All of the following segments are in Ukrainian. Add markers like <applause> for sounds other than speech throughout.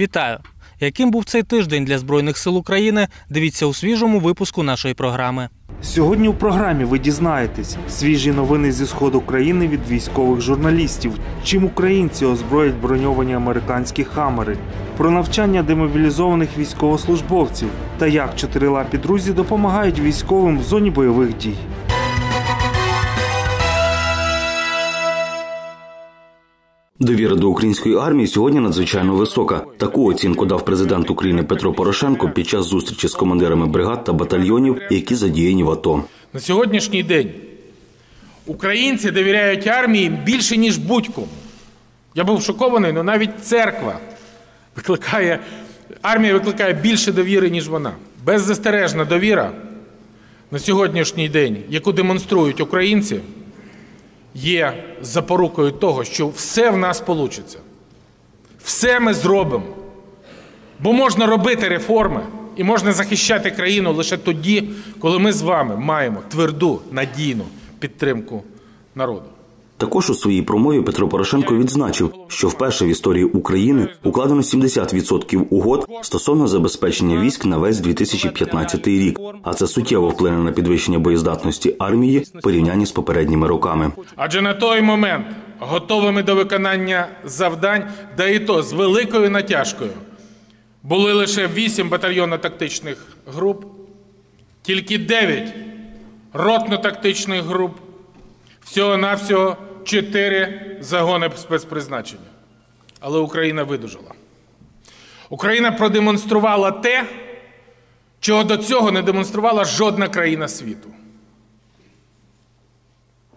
Вітаю! Яким був цей тиждень для Збройних сил України? Дивіться у свіжому випуску нашої програми. Сьогодні у програмі ви дізнаєтесь свіжі новини зі сходу країни від військових журналістів, чим українці озброять броньовані американські хамери, про навчання демобілізованих військовослужбовців та як чотирилапі друзі допомагають військовим в зоні бойових дій. Довіра до української армії сьогодні надзвичайно висока. Таку оцінку дав президент України Петро Порошенко під час зустрічі з командирами бригад та батальйонів, які задіяні в АТО. На сьогоднішній день українці довіряють армії більше, ніж будь-кому. Я був шокований, але навіть церква викликає, армія викликає більше довіри, ніж вона. Беззастережна довіра на сьогоднішній день, яку демонструють українці, є запорукою того, що все в нас вийде. Все ми зробимо. Бо можна робити реформи і можна захищати країну лише тоді, коли ми з вами маємо тверду, надійну підтримку народу. Також у своїй промові Петро Порошенко відзначив, що вперше в історії України укладено 70% угод стосовно забезпечення військ на весь 2015 рік. А це суттєво вплине на підвищення боєздатності армії в порівнянні з попередніми роками. Адже на той момент готовими до виконання завдань, да і то з великою натяжкою, були лише 8 батальйонно-тактичних груп, тільки 9 ротно-тактичних груп, всього-навсього 4 загони спецпризначення. Але Україна видужала. Україна продемонструвала те, чого до цього не демонструвала жодна країна світу.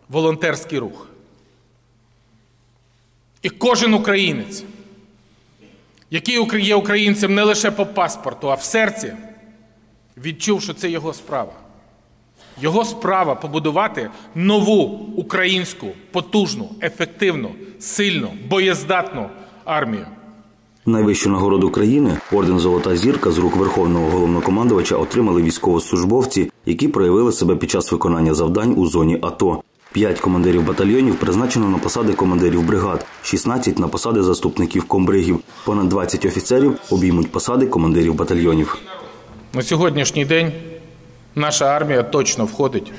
Волонтерський рух. І кожен українець, який є українцем не лише по паспорту, а в серці, відчув, що це його справа. Його справа побудувати нову українську, потужну, ефективну, сильну, боєздатну армію. Найвищу нагороду країни орден Золота зірка з рук верховного головнокомандувача отримали військовослужбовці, які проявили себе під час виконання завдань у зоні АТО. П'ять командирів батальйонів призначено на посади командирів бригад, 16 – на посади заступників комбригів. Понад 20 офіцерів обіймуть посади командирів батальйонів. На сьогоднішній день наша армія точно входить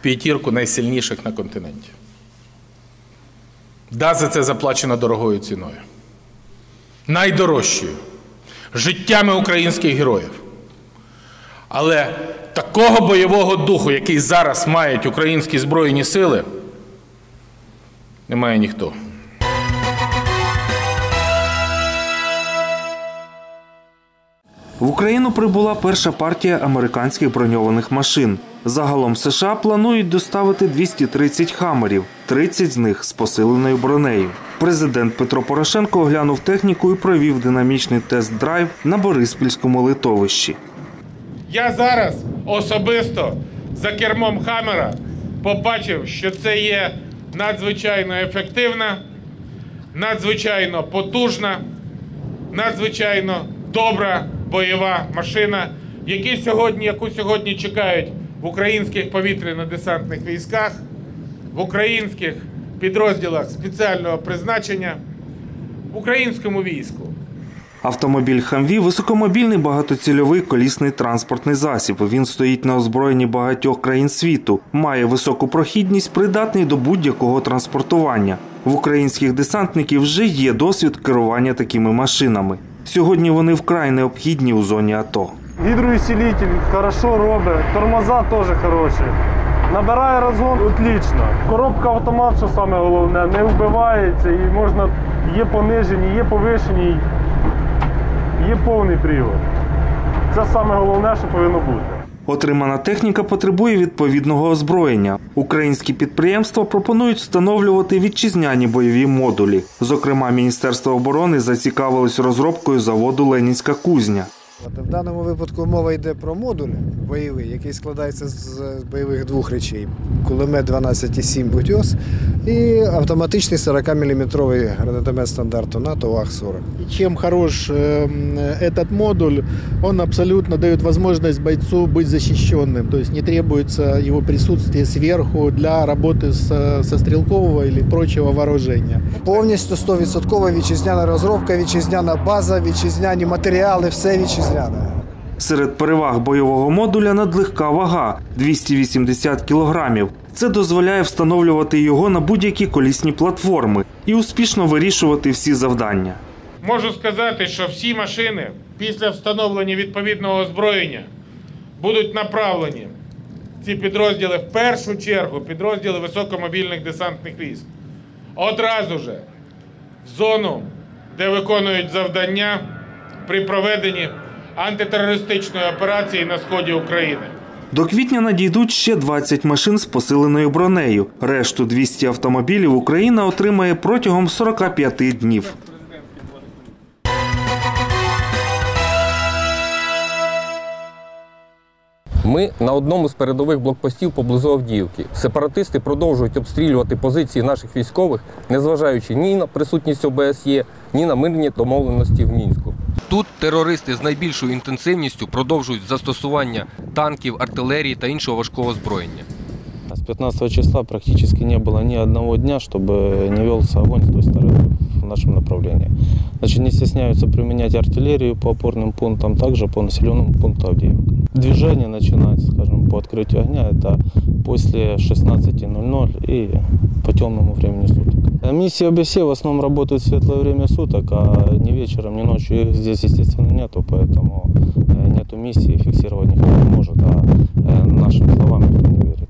в п'ятірку найсильніших на континенті. Да, за це заплачено дорогою ціною. Найдорожчою життями українських героїв. Але такого бойового духу, який зараз мають українські Збройні сили, немає ніхто. В Україну прибула перша партія американських броньованих машин. Загалом США планують доставити 230 хамерів, 30 з них з посиленою бронею. Президент Петро Порошенко оглянув техніку і провів динамічний тест-драйв на Бориспільському литовищі. Я зараз особисто за кермом Хаммера побачив, що це є надзвичайно ефективна, надзвичайно потужна, надзвичайно добра бойова машина, які сьогодні, яку сьогодні чекають в українських повітряно-десантних військах, в українських підрозділах спеціального призначення, в українському війську. Автомобіль Хамві високомобільний багатоцільовий колісний транспортний засіб. Він стоїть на озброєнні багатьох країн світу, має високу прохідність, придатний до будь-якого транспортування. В українських десантників вже є досвід керування такими машинами. Сьогодні вони вкрай необхідні у зоні АТО. Гідроусилитель хорошо робить, тормоза теж хороші. Набирає розгон отлично. Коробка автомат, що саме головне, не вбивається і можна є понижені, є повишені, є повний привод. Це саме головне, що повинно бути. Отримана техніка потребує відповідного озброєння. Українські підприємства пропонують встановлювати вітчизняні бойові модулі. Зокрема, Міністерство оборони зацікавилось розробкою заводу Ленінська кузня. От В даному випадку мова йде про модуль бойовий, який складається з бойових двох речей: кулемет 12,7 «Утьос» і автоматичний 40-мм гранатомет стандарту НАТО УАГ-40. И чем хорош э, этот модуль, он абсолютно дает возможность бойцу быть защищенным. То есть не требуется его присутствие сверху для работы с- со стрелкового или прочего вооружения. Повністю 100% вітчизняна розробка, вітчизняна база, вітчизняні матеріали, все вітчизняне. Серед переваг бойового модуля надлегка вага 280 кілограмів. Це дозволяє встановлювати його на будь-які колісні платформи і успішно вирішувати всі завдання. Можу сказати, що всі машини після встановлення відповідного озброєння будуть направлені ці підрозділи в першу чергу підрозділи високомобільних десантних військ. Одразу же в зону, де виконують завдання при проведенні антитерористичної операції на сході України. До квітня надійдуть ще 20 машин з посиленою бронею. Решту 200 автомобілів Україна отримає протягом 45 днів. Ми на одному з передових блокпостів поблизу Авдіївки. Сепаратисти продовжують обстрілювати позиції наших військових, незважаючи ні на присутність ОБСЄ, ні на мирні домовленості в мінську. Тут терористи з найбільшою інтенсивністю продовжують застосування танків, артилерії та іншого важкого озброєння. С 15 числа практически не было ни одного дня, чтобы не велся огонь с той стороны в нашем направлении. Значит, не стесняются применять артиллерию по опорным пунктам, также по населенному пункту Авдеевка. Движение начинается, скажем, по открытию огня, это после 16.00 и по темному времени суток. А Миссии ОБСЕ в основном работают в светлое время суток, а ни вечером, ни ночью их здесь, естественно, нету, поэтому э, нету миссии, фиксировать никто не может, а э, нашим словам никто не верит.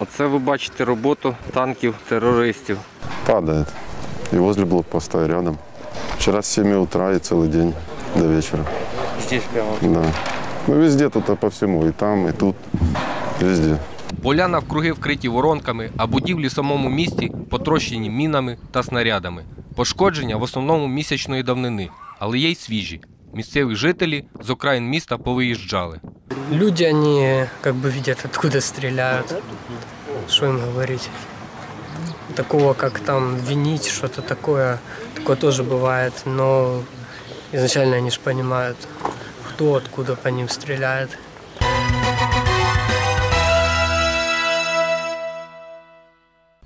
Оце ви бачите роботу танків терористів. Падает. И возле блокпоста и рядом. Вчера с 7 утра и целый день до вечера. Здесь прямо. Да. Ну везде тут а по всему. И там, и тут. Везде. Поля навкруги вкриті воронками, а будівлі в самому місті потрощені мінами та снарядами. Пошкодження в основному місячної давнини, але є й свіжі. Місцеві жителі з окраїн міста повиїжджали. Люди, они как бы видят, откуда стреляют. Что им говорить? Такого, как там винить, что-то такое, такое тоже бывает. Но изначально они же понимают, кто откуда по ним стреляет.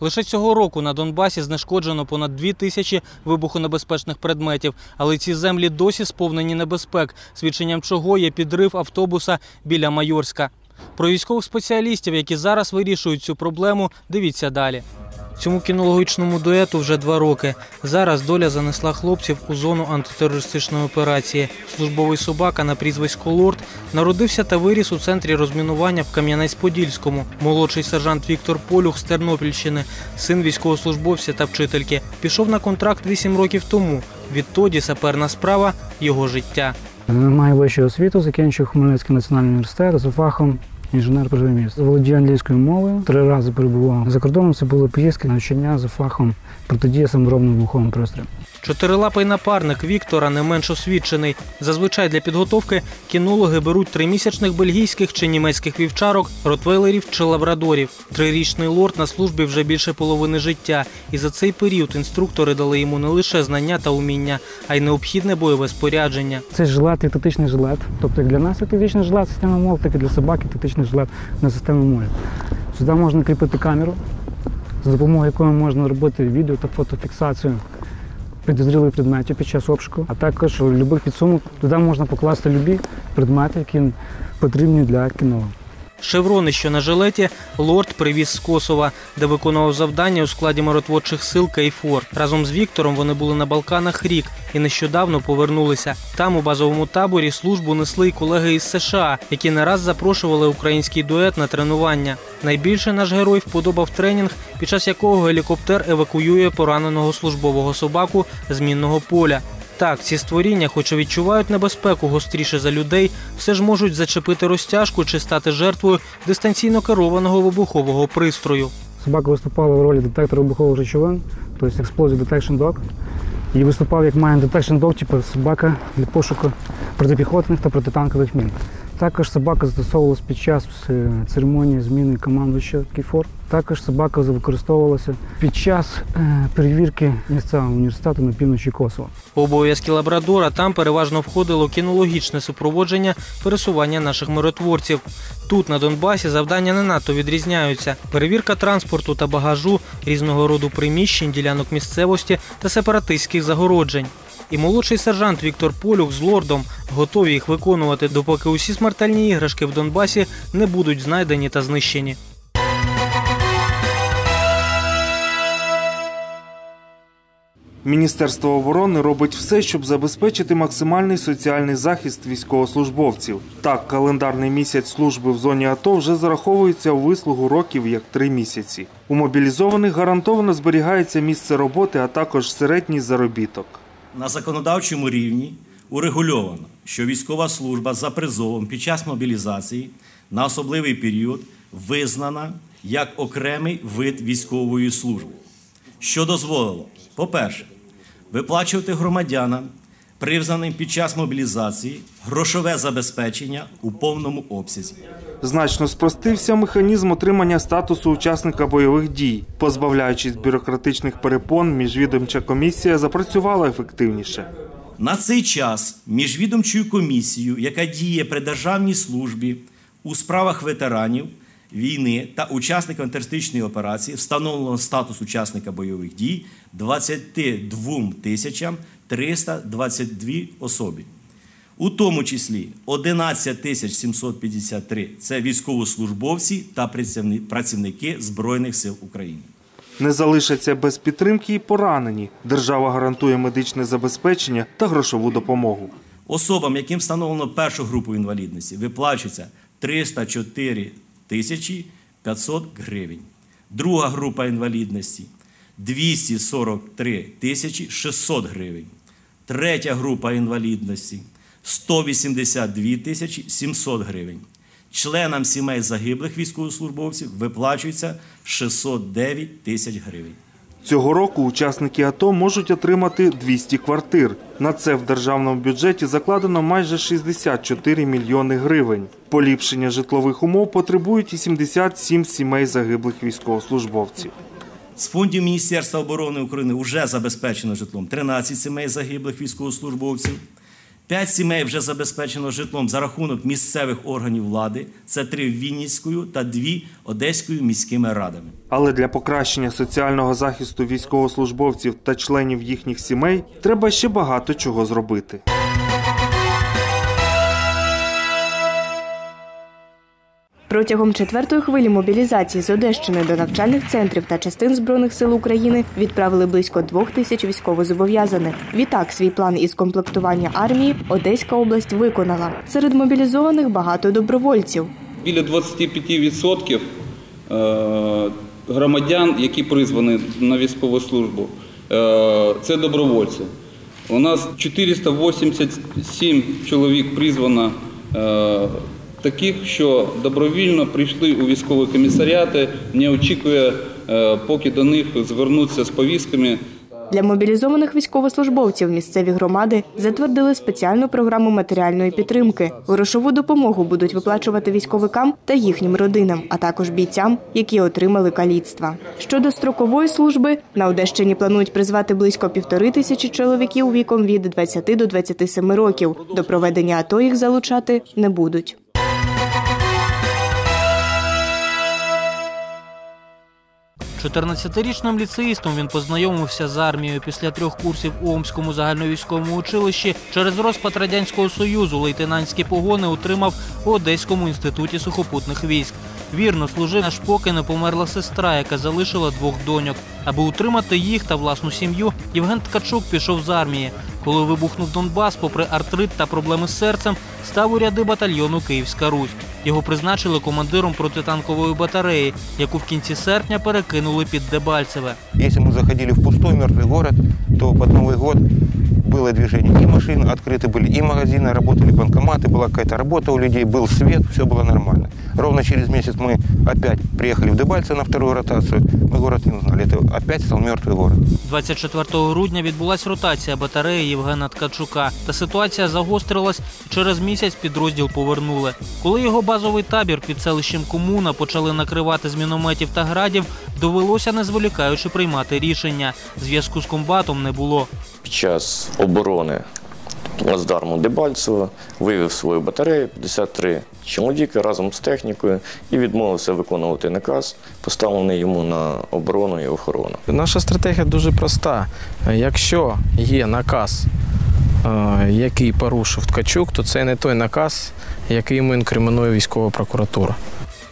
Лише цього року на Донбасі знешкоджено понад дві тисячі вибухонебезпечних предметів, але ці землі досі сповнені небезпек, свідченням чого є підрив автобуса біля Майорська. Про військових спеціалістів, які зараз вирішують цю проблему, дивіться далі. Цьому кінологічному дуету вже два роки. Зараз доля занесла хлопців у зону антитерористичної операції. Службовий собака на прізвисько Лорд народився та виріс у центрі розмінування в Кам'янець-Подільському. Молодший сержант Віктор Полюх з Тернопільщини, син військовослужбовця та вчительки. Пішов на контракт 8 років тому. Відтоді саперна справа його життя. Маю вищу освіту, закінчив Хмельницький національний університет за фахом інженер-програміст. Володію англійською мовою. Три рази перебував за кордоном. Це були поїздки навчання за фахом протидія саморобним вуховим пристроям. Чотирилапий напарник Віктора не менш освічений. Зазвичай для підготовки кінологи беруть тримісячних бельгійських чи німецьких вівчарок, ротвейлерів чи лабрадорів. Трирічний лорд на службі вже більше половини життя, і за цей період інструктори дали йому не лише знання та уміння, а й необхідне бойове спорядження. Це жилет і тактичний жилет. Тобто як для нас тактичний жилет системи МОЛ, так і для собаки тактичний жилет на систему МОЛ. Сюди можна кріпити камеру, за допомогою якої можна робити відео та фотофіксацію підозрілих предметів під час обшуку, а також будь-яких підсумок. Туди можна покласти любі предмети, які потрібні для кіно. Шеврони, що на жилеті, лорд привіз з Косова, де виконував завдання у складі миротворчих сил Кейфор. Разом з Віктором вони були на Балканах рік і нещодавно повернулися. Там у базовому таборі службу несли й колеги із США, які не раз запрошували український дует на тренування. Найбільше наш герой вподобав тренінг, під час якого гелікоптер евакуює пораненого службового собаку з мінного поля. Так, ці створіння, хоч і відчувають небезпеку гостріше за людей, все ж можуть зачепити розтяжку чи стати жертвою дистанційно керованого вибухового пристрою. Собака виступала в ролі детектора вибухових речовин, тобто Explosive Detection Dog. і виступав як Mine Detection Dog, типу собака для пошуку протипіхотних та протитанкових мін. Також собака застосовувалася під час е, церемонії зміни командуюча КІФОР. Також собака використовувалася під час е, перевірки місцевого університету на півночі Косово. Обов'язки лабрадора там переважно входило кінологічне супроводження пересування наших миротворців. Тут на Донбасі завдання не надто відрізняються: перевірка транспорту та багажу, різного роду приміщень, ділянок місцевості та сепаратистських загороджень. І молодший сержант Віктор Полюх з лордом готові їх виконувати, допоки усі смертельні іграшки в Донбасі не будуть знайдені та знищені. Міністерство оборони робить все, щоб забезпечити максимальний соціальний захист військовослужбовців. Так, календарний місяць служби в зоні АТО вже зараховується у вислугу років як три місяці. У мобілізованих гарантовано зберігається місце роботи, а також середній заробіток. На законодавчому рівні урегульовано, що військова служба за призовом під час мобілізації на особливий період визнана як окремий вид військової служби, що дозволило, по-перше, виплачувати громадянам, признаним під час мобілізації, грошове забезпечення у повному обсязі. Значно спростився механізм отримання статусу учасника бойових дій. Позбавляючись бюрократичних перепон, міжвідомча комісія запрацювала ефективніше. На цей час міжвідомчою комісією, яка діє при державній службі у справах ветеранів війни та учасників антитерористичної операції, встановлено статус учасника бойових дій 22 тисячам 322 особи. У тому числі 11 тисяч 753 – це військовослужбовці та працівники Збройних сил України. Не залишаться без підтримки і поранені. Держава гарантує медичне забезпечення та грошову допомогу. Особам, яким встановлено першу групу інвалідності, виплачується 304 тисячі 500 гривень. Друга група інвалідності 243 тисячі 600 гривень. Третя група інвалідності 182 тисячі 700 гривень. Членам сімей загиблих військовослужбовців виплачується 609 тисяч гривень. Цього року учасники АТО можуть отримати 200 квартир. На це в державному бюджеті закладено майже 64 мільйони гривень. Поліпшення житлових умов потребують і 77 сімей загиблих військовослужбовців. З фондів Міністерства оборони України вже забезпечено житлом 13 сімей загиблих військовослужбовців. 5 сімей вже забезпечено житлом за рахунок місцевих органів влади. Це три Вінницькою та дві Одеською міськими радами. Але для покращення соціального захисту військовослужбовців та членів їхніх сімей треба ще багато чого зробити. Протягом четвертої хвилі мобілізації з Одещини до навчальних центрів та частин збройних сил України відправили близько двох тисяч військовозобов'язаних. Відтак свій план із комплектування армії Одеська область виконала. Серед мобілізованих багато добровольців. Біля 25% е, громадян, які призвані на військову службу, е, це добровольці. У нас 487 чоловік призвано е, таких, що добровільно прийшли у військові комісаріати, не очікує, е, поки до них звернуться з повістками. Для мобілізованих військовослужбовців місцеві громади затвердили спеціальну програму матеріальної підтримки. Грошову допомогу будуть виплачувати військовикам та їхнім родинам, а також бійцям, які отримали каліцтва. Щодо строкової служби, на Одещині планують призвати близько півтори тисячі чоловіків віком від 20 до 27 років. До проведення АТО їх залучати не будуть. – 14-річним ліцеїстом він познайомився з армією після трьох курсів у Омському загальновійськовому училищі. Через розпад радянського союзу лейтенантські погони отримав у Одеському інституті сухопутних військ. Вірно служив, аж поки не померла сестра, яка залишила двох доньок. Аби утримати їх та власну сім'ю, Євген Ткачук пішов з армії. Коли вибухнув Донбас, попри артрит та проблеми з серцем, став у ряди батальйону Київська Русь. Його призначили командиром протитанкової батареї, яку в кінці серпня перекинули під Дебальцеве. Если мы заходили в пустой мертвый город, то под Новый год было движение и машин, открыты были и магазины, работали банкоматы, была какая-то работа у людей, был свет, все было нормально. Ровно через месяц мы опять приехали в Дебальцево на вторую ротацию. Мы город не узнали. Это опять стал мертвый город. 24 грудня відбулась ротація батареї Євгена Ткачука. Та ситуація загострилась, і через місяць підрозділ повернули. Коли його базовий табір під селищем Комуна почали накривати з мінометів та градів, довелося не зволікаючи приймати рішення. Зв'язку з комбатом не було. Під час оборони плацдарму Дебальцево вивів свою батарею 53 чоловіки разом з технікою і відмовився виконувати наказ, поставлений йому на оборону і охорону. Наша стратегія дуже проста. Якщо є наказ, е, який порушив Ткачук, то це не той наказ, який йому інкримінує військова прокуратура.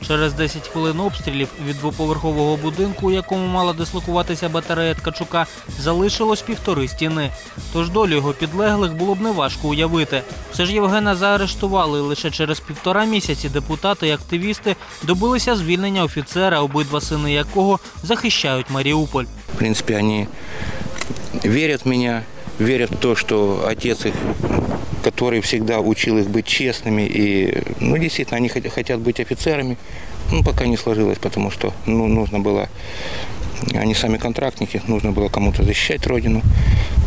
Через 10 хвилин обстрілів від двоповерхового будинку, у якому мала дислокуватися батарея Ткачука, залишилось півтори стіни. Тож долю його підлеглих було б неважко уявити. Все ж Євгена заарештували лише через півтора місяці депутати і активісти добилися звільнення офіцера, обидва сини якого захищають Маріуполь. В принципе, они верят в меня, верят в то, что отец их, который всегда учил их быть честными, и, ну, действительно, они хот- хотят быть офицерами, ну, пока не сложилось, потому что, ну, нужно было, они сами контрактники, нужно было кому-то защищать родину.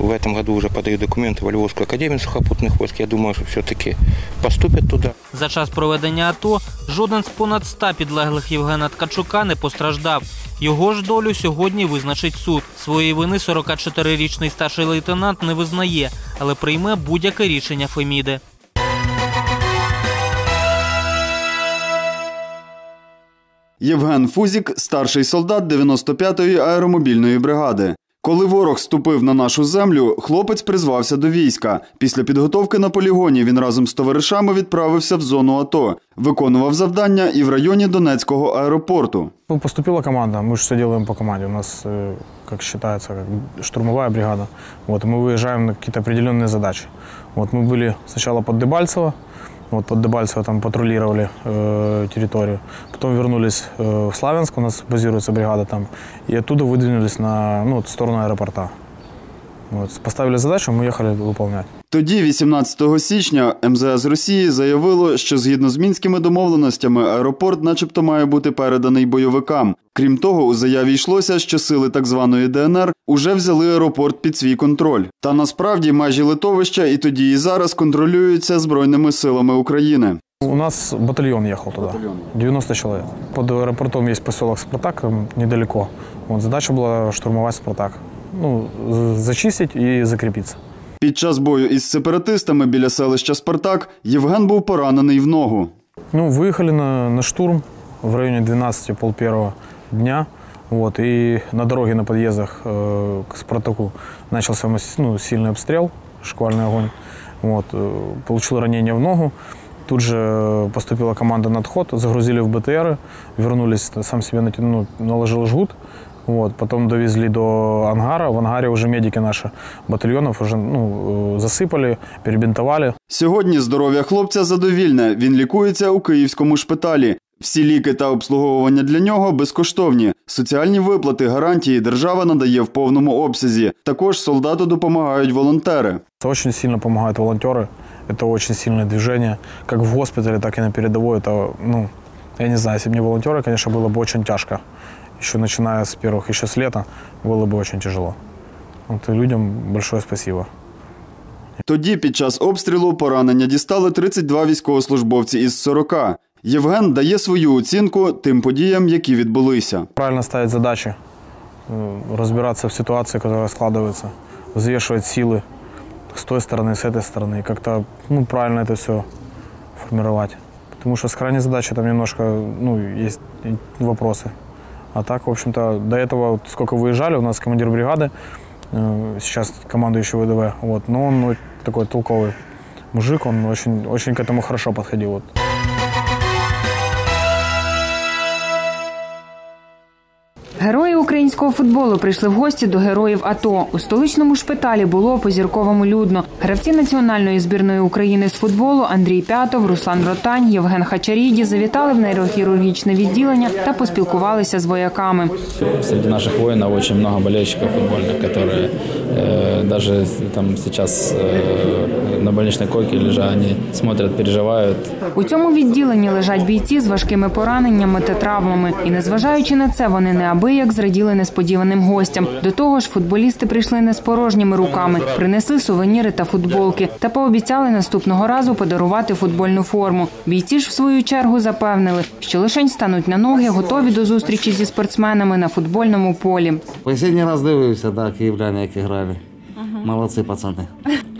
В этом году уже подают документы в Львовскую академию сухопутных войск. Я думаю, что все-таки поступят туда. За час проведення АТО жоден з понад 100 підлеглих Євгена Ткачука не постраждав. Його ж долю сьогодні визначить суд. Своєї вини 44-річний старший лейтенант не визнає, але прийме будь-яке рішення Феміди. Євген Фузік, старший солдат 95-ї аеромобільної бригади. Коли ворог ступив на нашу землю, хлопець призвався до війська. Після підготовки на полігоні він разом з товаришами відправився в зону АТО, виконував завдання і в районі Донецького аеропорту. Ну, поступила команда, мы же все делаем по команде. У нас, э, как считается, как штурмовая бригада. Вот, и мы выезжаем на какие-то определенные задачи. Вот, мы были сначала под Дебальцево, вот под Дебальцево там патрулировали э, территорию. Потом вернулись э, в Славянск, у нас базируется бригада там. И оттуда выдвинулись на ну, вот, в сторону аэропорта. Вот, поставили задачу, мы ехали выполнять. Тоді, 18 січня, МЗС Росії заявило, що згідно з мінськими домовленостями аеропорт, начебто, має бути переданий бойовикам. Крім того, у заяві йшлося, що сили так званої ДНР уже взяли аеропорт під свій контроль. Та насправді межі литовища і тоді, і зараз контролюються збройними силами України. У нас батальон ехал туда, 90 человек. Под аэропортом есть поселок Спартак, там недалеко. Вот задача была штурмовать Спартак. Ну, зачистить и закрепиться. Під час бою із сепаратистами біля селища Спартак Євген був поранений в ногу. Ну, выехали на, на штурм в районе 12 пол первого дня. Вот, и на дороге на подъездах э, к Спартаку начался мас- ну, сильный обстрел, шквальный огонь. Вот, э, получил ранение в ногу. Тут же э, поступила команда на отход, загрузили в БТР, вернулись, сам себе нати- ну, наложил жгут. Вот, потом довезли до ангара. В ангаре уже медики наши батальонов уже ну, э, засыпали, перебинтовали. Сьогодні здоров'я хлопця задовільне. Він лікується у київському шпиталі. Всі ліки та обслуговування для нього безкоштовні. Соціальні виплати, гарантії держава надає в повному обсязі. Також солдату допомагають волонтери. Очень сильно помогают волонтеры. Это очень сильное движение. Как в госпитале, так и на передовой. Это, ну, я не знаю, если бы не волонтеры, конечно, было бы очень тяжко. Еще начиная с первых, еще с лета, было бы очень тяжело. Вот и людям большое спасибо. Тоді під час обстрілу поранення дістали 32 військовослужбовці із 40. Євген дає свою оцінку тим подіям, які відбулися. Правильно ставить задачи, э, разбираться в ситуации, которая складывается, взвешивать силы с той стороны, с этой стороны, и как-то ну, правильно это все формировать. Потому что с крайней задачей там немножко ну, есть и вопросы. А так, в общем-то, до этого вот сколько выезжали, у нас командир бригады, э, сейчас командующий ВДВ, вот, но он такой толковый мужик, он очень, очень к этому хорошо подходил. Вот. Герої України. українського футболу прийшли в гості до героїв АТО. У столичному шпиталі було по зірковому людно. Гравці національної збірної України з футболу Андрій П'ятов, Руслан Ротань, Євген Хачаріді завітали в нейрохірургічне відділення та поспілкувалися з вояками. Среди наших воинов очень много болельщиков футбольных, которые э, даже там сейчас э, на больничной койке лежа, они смотрят, переживают. У цьому відділенні лежать бійці з важкими пораненнями та травмами. І незважаючи на це, вони неабияк зраділи несподіваним гостям. До того ж, футболісти прийшли не з порожніми руками, принесли сувеніри та футболки та пообіцяли наступного разу подарувати футбольну форму. Бійці ж в свою чергу запевнили, що лишень стануть на ноги, готові до зустрічі зі спортсменами на футбольному полі. Последний раз дивився, да, київляни, як грали. Молодці пацани.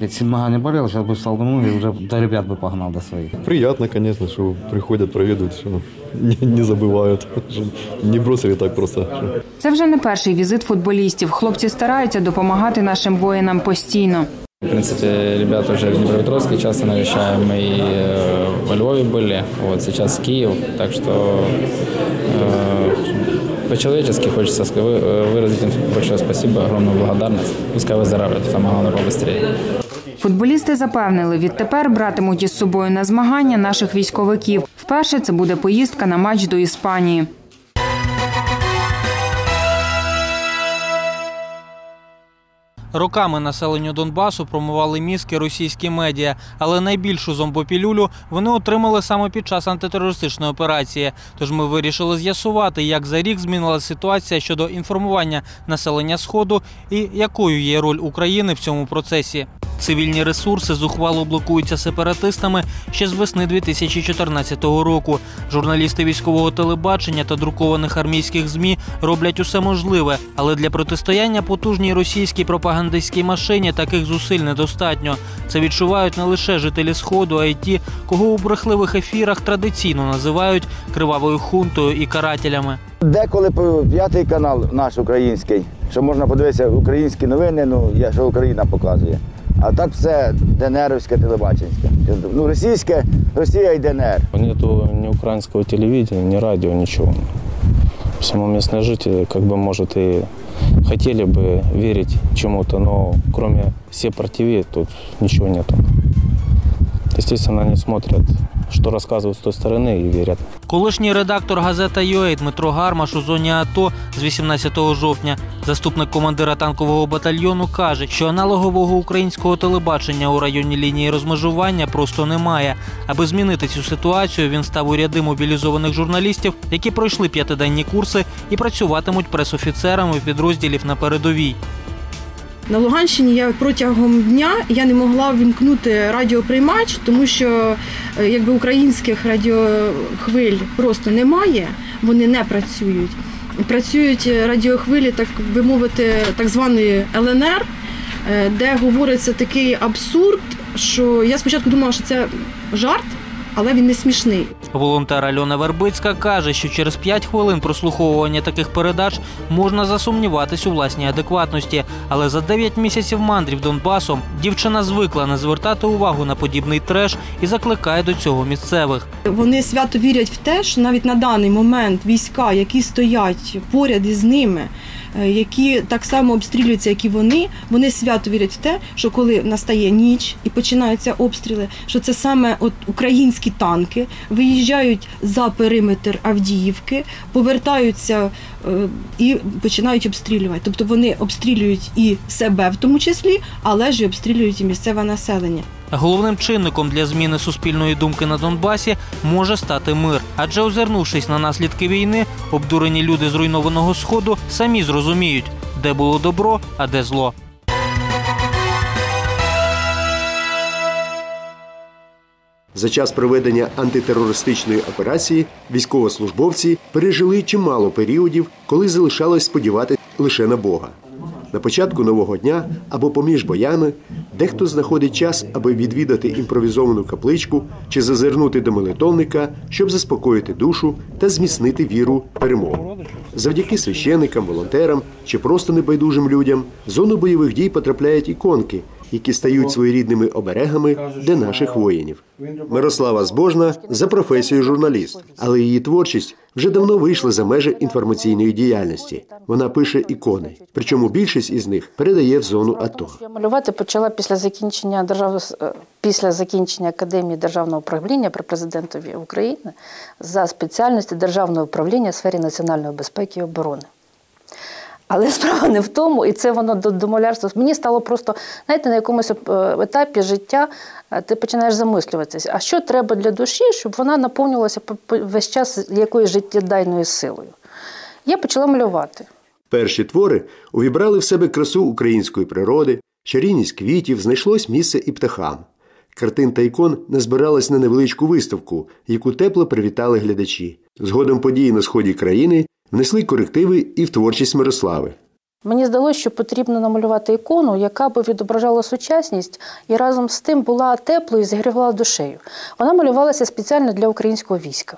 Якщо б нога не боліла, зараз би став домой і вже до ребят би погнав до своїх. Приятно, конечно, что приходят, проведут, что не, не забывают, что не бросили так просто. что- Це вже не перший візит футболістів. Хлопці стараються допомагати нашим воїнам постійно. В принципе, ребята уже в Днепропетровске часто навещаем, и э, во Львове были, вот сейчас Киев, так что э, по-человечески хочется ска- вы- э, выразить им большое спасибо, огромную благодарность. Пускай выздоравливают, самое главное, побыстрее. Футболісти запевнили, відтепер братимуть із собою на змагання наших військовиків. Вперше це буде поїздка на матч до Іспанії. Роками населенню Донбасу промували мізки російські медіа, але найбільшу зомбопілюлю вони отримали саме під час антитерористичної операції. Тож ми вирішили з'ясувати, як за рік змінилася ситуація щодо інформування населення Сходу і якою є роль України в цьому процесі. Цивільні ресурси зухвало блокуються сепаратистами ще з весни 2014 року. Журналісти військового телебачення та друкованих армійських змі роблять усе можливе, але для протистояння потужній російській пропагандистській машині таких зусиль недостатньо. Це відчувають не лише жителі сходу, а й ті, кого у брехливих ефірах традиційно називають кривавою хунтою і карателями. Деколи по п'ятий канал наш український, що можна подивитися українські новини, ну я що Україна показує. А так все ДНРівське телебаченське. Ну, російське, Росія і ДНР. Нету ни украинского телевидения, ни радио, ничего. Само местные жители, как бы, может, и хотели бы верить чему-то, но кроме Сепар ТВ тут ничего нету. Естественно, они смотрят, что рассказывают с той стороны и верят. Колишній редактор газета «ЮЕЙ» Дмитро Гармаш у зоні АТО з 18 жовтня, заступник командира танкового батальйону, каже, що аналогового українського телебачення у районі лінії розмежування просто немає. Аби змінити цю ситуацію, він став у ряди мобілізованих журналістів, які пройшли п'ятиденні курси і працюватимуть пресофіцерами підрозділів на передовій. На Луганщині я протягом дня я не могла вімкнути радіоприймач, тому що е, якби українських радіохвиль просто немає, вони не працюють. Працюють радіохвилі, так би мовити, так званої ЛНР, е, де говориться такий абсурд, що я спочатку думала, що це жарт, але він не смішний. Волонтер Альона Вербицька каже, що через 5 хвилин прослуховування таких передач можна засумніватись у власній адекватності. Але за 9 місяців мандрів Донбасом дівчина звикла не звертати увагу на подібний треш і закликає до цього місцевих. Вони свято вірять в те, що навіть на даний момент війська, які стоять поряд із ними, які так само обстрілюються, як і вони, вони свято вірять в те, що коли настає ніч і починаються обстріли, що це саме от українські танки виїжджають за периметр Авдіївки, повертаються е, і починають обстрілювати. Тобто вони обстрілюють і себе в тому числі, але ж і обстрілюють і місцеве населення. Головним чинником для зміни суспільної думки на Донбасі може стати мир. Адже озирнувшись на наслідки війни, обдурені люди зруйнованого сходу самі зрозуміють, де було добро, а де зло. За час проведення антитерористичної операції військовослужбовці пережили чимало періодів, коли залишалось сподіватися лише на Бога. На початку нового дня або поміж боями дехто знаходить час, аби відвідати імпровізовану капличку чи зазирнути до молитовника, щоб заспокоїти душу та зміцнити віру перемогу. Завдяки священикам, волонтерам чи просто небайдужим людям в зону бойових дій потрапляють іконки, які стають своєрідними оберегами для наших воїнів. Мирослава Збожна за професією журналіст, але її творчість вже давно вийшла за межі інформаційної діяльності. Вона пише ікони, причому більшість із них передає в зону АТО. Я малювати почала після закінчення держав... е, після закінчення академії державного управління при президентові України за спеціальністю державного управління у сфері національної безпеки і оборони. Але <laughs> справа не в тому, і це воно до, до малярства. Мені стало просто, знаєте, на якомусь е, етапі життя е, ти починаєш замислюватися, а що треба для душі, щоб вона наповнювалася по- по- весь час якоюсь життєдайною силою. Я почала малювати. Перші твори увібрали в себе красу української природи, чарівність квітів, знайшлось місце і птахам. Картин та ікон назбиралась на невеличку виставку, яку тепло привітали глядачі. Згодом події на сході країни внесли корективи і в творчість Мирослави. Мені здалося, що потрібно намалювати ікону, яка би відображала сучасність і разом з тим була теплою і зігрівала душею. Вона малювалася спеціально для українського війська.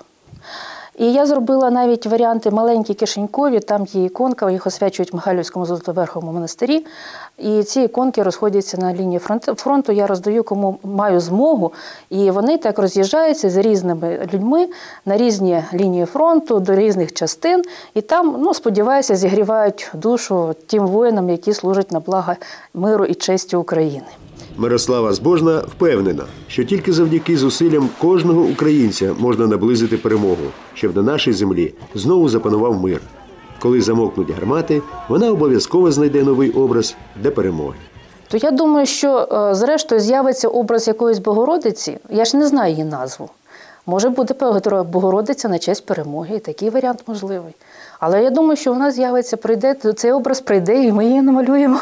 І я зробила навіть варіанти маленькі кишенькові, там є іконка, їх освячують Михайлівському Золотоверховому монастирі. І ці іконки розходяться на лінії фронту. Я роздаю, кому маю змогу. І вони так роз'їжджаються з різними людьми на різні лінії фронту, до різних частин. І там, ну, сподіваюся, зігрівають душу тим воїнам, які служать на благо миру і честі України. Мирослава Збожна впевнена, що тільки завдяки зусиллям кожного українця можна наблизити перемогу, щоб на нашій землі знову запанував мир. Коли замовкнуть гармати, вона обов'язково знайде новий образ для перемоги. То я думаю, що е, зрештою з'явиться образ якоїсь Богородиці. Я ж не знаю її назву. Може буде Богородиця на честь перемоги, і такий варіант можливий. Але я думаю, що вона з'явиться, прийде, цей образ прийде, і ми її намалюємо.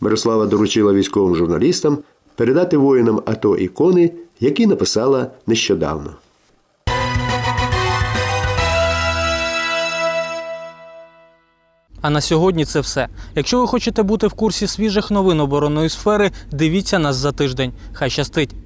Мирослава доручила військовим журналістам передати воїнам АТО ікони, які написала нещодавно. А на сьогодні це все. Якщо ви хочете бути в курсі свіжих новин оборонної сфери, дивіться нас за тиждень. Хай щастить!